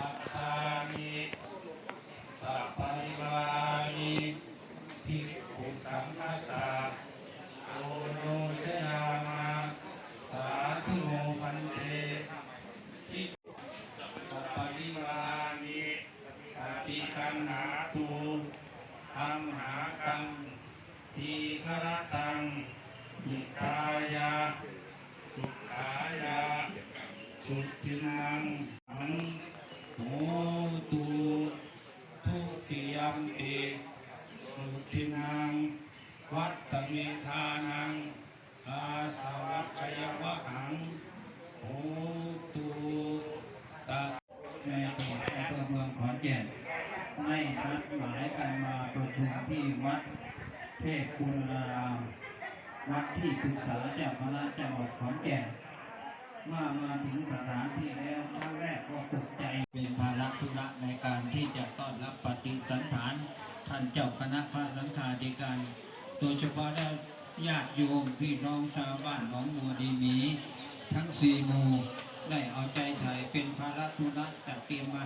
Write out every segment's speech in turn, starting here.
อัตตานิสัพพิวานิภิกขุสังฆตาโอโนชยามาสาธุโมมันเตภิกสัพพิวานิอติกันหาตูธรรมหากังทีครตังยิกายาสุขายาสุดทินัง ทินัง วัตตมิทานัง อาสวัคยวะหังโหตุตะในเขตอำเภอเมืองขอนแก่นไม่นัดหมายกันมาประชุมที่วัดเทพคุณารามวัดที่ปรึกษาเจ้าคณะจังหวัดขอนแก่นเมื่อมาถึงสถานที่แล้วครั้งแรกก็ตกใจเป็นภาระธุระในการที่จะต้อนรับปฏิสันฐาน ท่านเจ้าคณะพระสังฆาธิการ โดยเฉพาะแล้วญาติโยมพี่น้องชาวบ้านหนองบัวดีมี ทั้งสี่หมู่ได้เอาใจใส่เป็นภาระธุระจัดเตรียมมา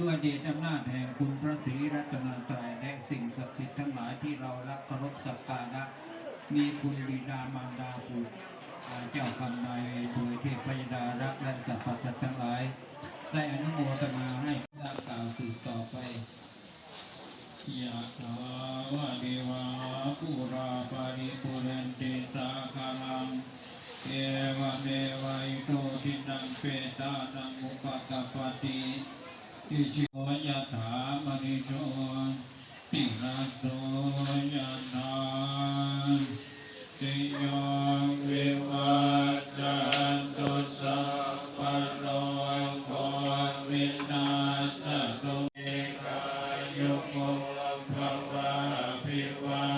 ด้วยเดชอำนาจแห่งคุณพระศรีรัตนตรัยและสิ่งศักดิ์สิทธิ์ทั้งหลายที่เรารักเคารพสักการะมีคุณบิดามารดาปู่เจ้ากรรมนายเวรโดยเทพยดารักและสรรพสัตว์ทั้งหลาย ได้อนุโมทนา ยะตาวะเดวะปุราปาริปุเรนติตาคารังเอวะเมวะอิโตทินังเปตานังอุปกาปติอิชโวยะถามณิโชติรัตโตยานนาติโย ยุโกภวะภิวา